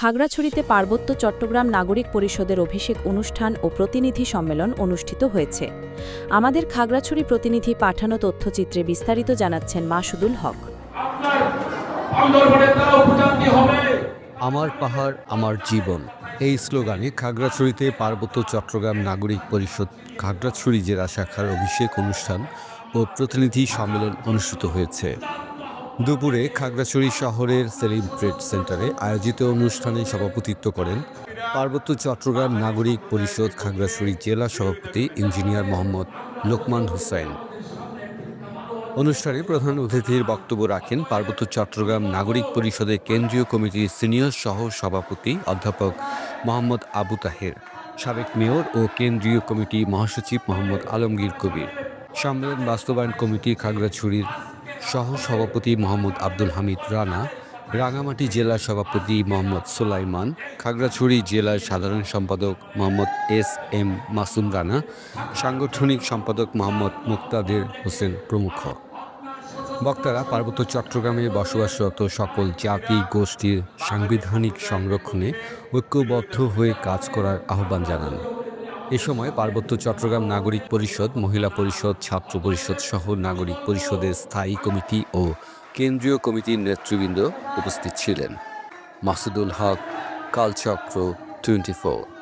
খাগড়াছড়িতে পার্বত্য চট্টগ্রাম নাগরিক পরিষদের অভিষেক অনুষ্ঠান ও প্রতিনিধি সম্মেলন অনুষ্ঠিত হয়েছে। আমাদের খাগড়াছড়ি প্রতিনিধি পাঠানো তথ্যচিত্রে বিস্তারিত জানাচ্ছেন মাসুদুল হক। আমার পাহাড় আমার জীবন। এই স্লোগানে খাগড়াছড়িতে পার্বত্য চট্টগ্রাম নাগরিক পরিষদ খাগড়াছড়ি জেলা শাখার অভিষেক অনুষ্ঠান ও প্রতিনিধি সম্মেলন অনুষ্ঠিত হয়েছে। দুপুরে খাগড়াছড়ি শহরের সেলিম ট্রেড সেন্টারে আয়োজিত অনুষ্ঠানে সভাপতিত্ব করেন পার্বত্য চট্টগ্রাম নাগরিক পরিষদ খাগড়াছড়ি জেলা সভাপতি ইঞ্জিনিয়ার মোহাম্মদ লোকমান হুসাইন অনুষ্ঠানে প্রধান অতিথির বক্তব্য রাখেন পার্বত্য চট্টগ্রাম নাগরিক পরিষদের কেন্দ্রীয় কমিটির সিনিয়র সহ সভাপতি অধ্যাপক মোহাম্মদ আবু তাহের, সাবেক মেয়র ও কেন্দ্রীয় কমিটি মহাসচিব মোহাম্মদ আলমগীর কবির। সম্মেলন বাস্তবায়ন কমিটি খাগড়াছড়ির সহ সভাপতি মোহাম্মদ আব্দুল হামিদ রানা, রাঙামাটি জেলা সভাপতি মোহাম্মদ সোলাইমান, খাগড়াছড়ি জেলার সাধারণ সম্পাদক মোহাম্মদ এস এম মাসুম রানা, সাংগঠনিক সম্পাদক মোহাম্মদ মুক্তাদের হোসেন প্রমুখ। বক্তারা পার্বত্য চট্টগ্রামে বসবাসরত সকল জাতি, গোষ্ঠীর সাংবিধানিক সংরক্ষণে ঐক্যবদ্ধ হয়ে কাজ করার আহ্বান জানান। এ সময় পার্বত্য চট্টগ্রাম নাগরিক পরিষদ, মহিলা পরিষদ, ছাত্র পরিষদ সহ নাগরিক পরিষদের স্থায়ী কমিটি ও কেন্দ্রীয় কমিটির নেতৃবৃন্দ উপস্থিত ছিলেন। Masudul Haque, Kalchakra twenty four.